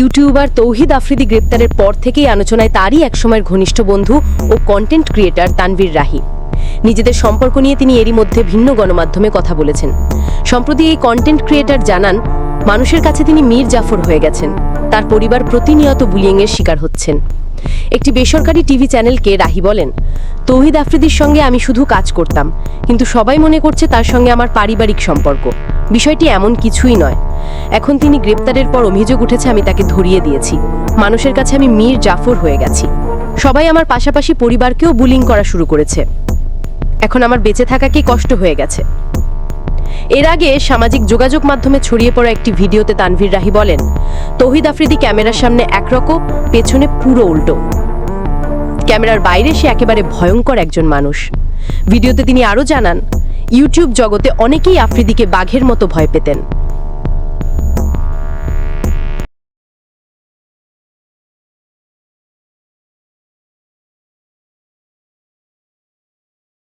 YouTuber তৌহিদ আফ্রিদি গ্রেপ্তারের পর থেকেই আলোচনায় তারই একসময়ের ঘনিষ্ঠ বন্ধু ও কন্টেন্ট ক্রিয়েটর তানভীর রাহি। নিজেদের সম্পর্ক নিয়ে তিনি এরই মধ্যে ভিন্ন গণমাধ্যমে কথা বলেছেন। সম্প্রতি এই কন্টেন্ট ক্রিয়েটর জানান, মানুষের কাছে তিনি মীর জাফর হয়ে গেছেন। তার পরিবার প্রতিনিয়ত বুলিংয়ের শিকার হচ্ছেন। একটি বেসরকারি টিভি চ্যানেলকে রাহি বলেন, তৌহিদ আফ্রিদির সঙ্গে আমি শুধু কাজ করতাম, কিন্তু সবাই মনে করছে তার সঙ্গে আমার পারিবারিক সম্পর্ক। বিষয়টি এমন কিছুই নয়। এখন তিনি গ্রেপ্তারের পর অভিযোগ উঠেছে, আমি তাকে ধরিয়ে দিয়েছি। মানুষের কাছে আমি মীর জাফর হয়ে গেছি। সবাই আমার পাশাপাশি পরিবারকেও বুলিং করা শুরু করেছে। এখন আমার বেঁচে থাকাকেই কষ্ট হয়ে গেছে। এর আগে সামাজিক যোগাযোগ মাধ্যমে ছড়িয়ে পড়া একটি ভিডিওতে তানভীর রাহি বলেন, তৌহিদ আফ্রিদি ক্যামেরার সামনে একরকম, পেছনে পুরো উল্টো। ক্যামেরার বাইরে সে একেবারে ভয়ঙ্কর একজন মানুষ। ভিডিওতে তিনি আরও জানান, ইউটিউব জগতে অনেকেই আফ্রিদিকে বাঘের মতো ভয় পেতেন।